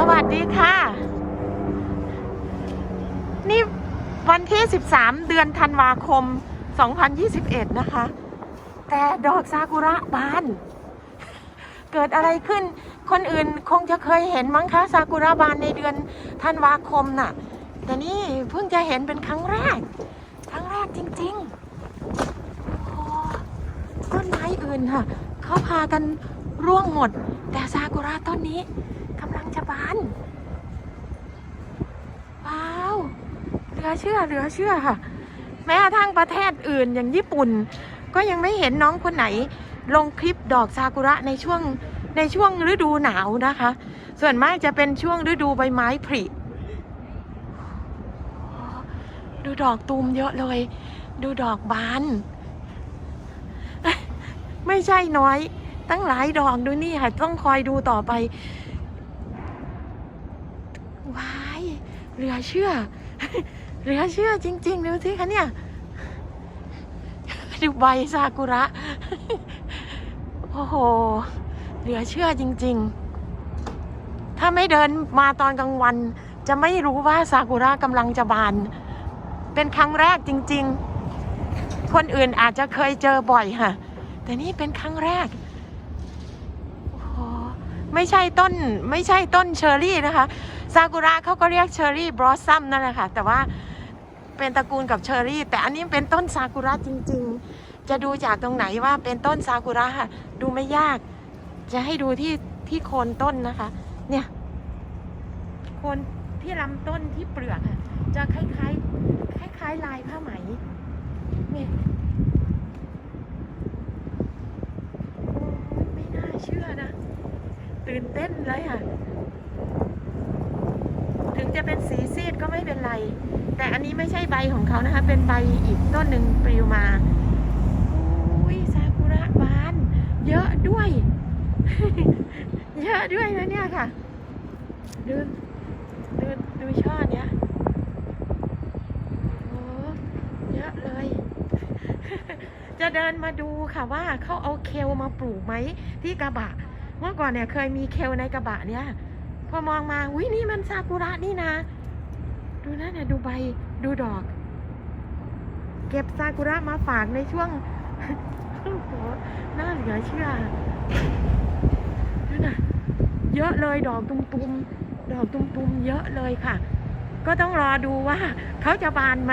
สวัสดีค่ะ นี่วันที่ 13 เดือนธันวาคม 2021 นะคะ แต่ดอกซากุระบาน เกิดอะไรขึ้น คนอื่นคงจะเคยเห็นมั้งคะซากุระบานในเดือนธันวาคมน่ะ แต่นี่เพิ่งจะเห็นเป็นครั้งแรก ครั้งแรกจริงๆต้นไม้อื่นค่ะ เขาพากัน ร่วงหมด แต่ซากุระต้นนี้กำลังจะบานว้าวเหลือเชื่อเหลือเชื่อค่ะ แม้กระทั่งประเทศอื่นอย่างญี่ปุ่น ก็ยังไม่เห็นน้องคนไหน ลงคลิปดอกซากุระในช่วงในช่วงฤดูหนาวนะคะ ส่วนมากจะเป็นช่วงฤดูใบไม้ผลิดูดอกตูมเยอะเลย ดูดอกบาน ไม่ใช่น้อย ตั้งหลายดอกดูนี่ค่ะ ต้องคอยดูต่อไปว้ายเหลือเชื่อ เหลือเชื่อจริง ๆ ดูสิคะเนี่ย ดูใบซากุระ โอ้โห เหลือเชื่อจริง ๆ ถ้าไม่เดินมาตอนกลางวัน จะไม่รู้ว่าซากุระกำลังจะบาน เป็นครั้งแรกจริง ๆ คนอื่นอาจจะเคยเจอบ่อยค่ะ แต่นี่เป็นครั้งแรก ไม่ใช่ต้นไม่ใช่ต้นเชอร์รี่นะคะซากุระเขาก็เรียกเชอร์รี่บลอสซัมนั่นแหละค่ะแต่ว่าเป็นตระกูลกับเชอร์รี่ แต่อันนี้เป็นต้นซากุระจริง ๆ จะดูจากตรงไหนว่าเป็นต้นซากุระค่ะดูไม่ยาก จะให้ดูที่ที่โคนต้นนะคะ เนี่ยโคนที่ลำต้นที่เปลือกค่ะจะคล้ายๆคล้ายๆลายผ้าไหมเนี่ยโอ้ยไม่น่าเชื่อนะ ตื่นเต้นเลยค่ะ ถึงจะเป็นสีซีดก็ไม่เป็นไร แต่อันนี้ไม่ใช่ใบของเขานะคะ เป็นใบอีกต้นหนึ่งปลิวมาอุ้ยซากุระบาน เยอะด้วย เยอะด้วยนะเนี่ยค่ะ ดูดูดูช่อเนี้ยโอ้เยอะเลย จะเดินมาดูค่ะว่าเขาเอาเคลมาปลูกไหมที่กระบะ เมื่อก่อนเนี่ยเคยมีเคลในกระบะเนี่ย พอมองมาวินี่มันซากุระนี่นะ ดูนั่นน่ะดูใบดูดอก เก็บซากุระมาฝากในช่วงโอ้โหน่าเหลือเชื่อดูนะเยอะเลยดอกตุมๆ ดอกตุมๆ เยอะเลยค่ะ ก็ต้องรอดูว่าเขาจะบานไหม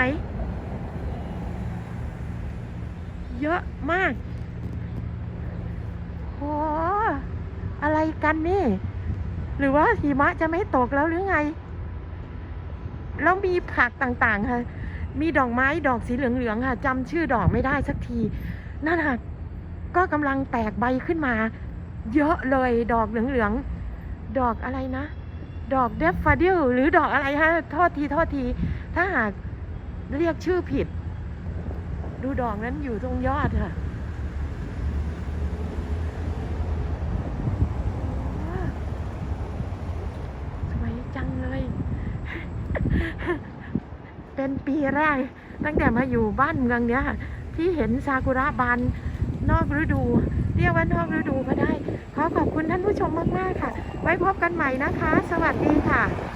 เยอะมากโอ้อะไร กันนี่ หรือว่าหิมะจะไม่ตกแล้วหรือไง แล้วมีผักต่างๆค่ะ มีดอกไม้ดอกสีเหลืองๆค่ะจำชื่อดอกไม่ได้สักทีนั่นค่ะก็กำลังแตกใบขึ้นมา เยอะเลยดอกเหลืองๆดอกอะไรนะ ดอกเดฟฟาดิลหรือดอกอะไรฮะโทษทีโทษที ถ้าหากเรียกชื่อผิด ดูดอกนั้นอยู่ตรงยอดค่ะ สวยจังเลย เป็นปีแรก ตั้งแต่มาอยู่บ้านเมืองเนี้ยที่เห็นซากุระบานนอกฤดู เรียกว่านอกฤดูก็ได้ ขอขอบคุณท่านผู้ชมมาก ๆ ค่ะ ไว้พบกันใหม่นะคะ สวัสดีค่ะ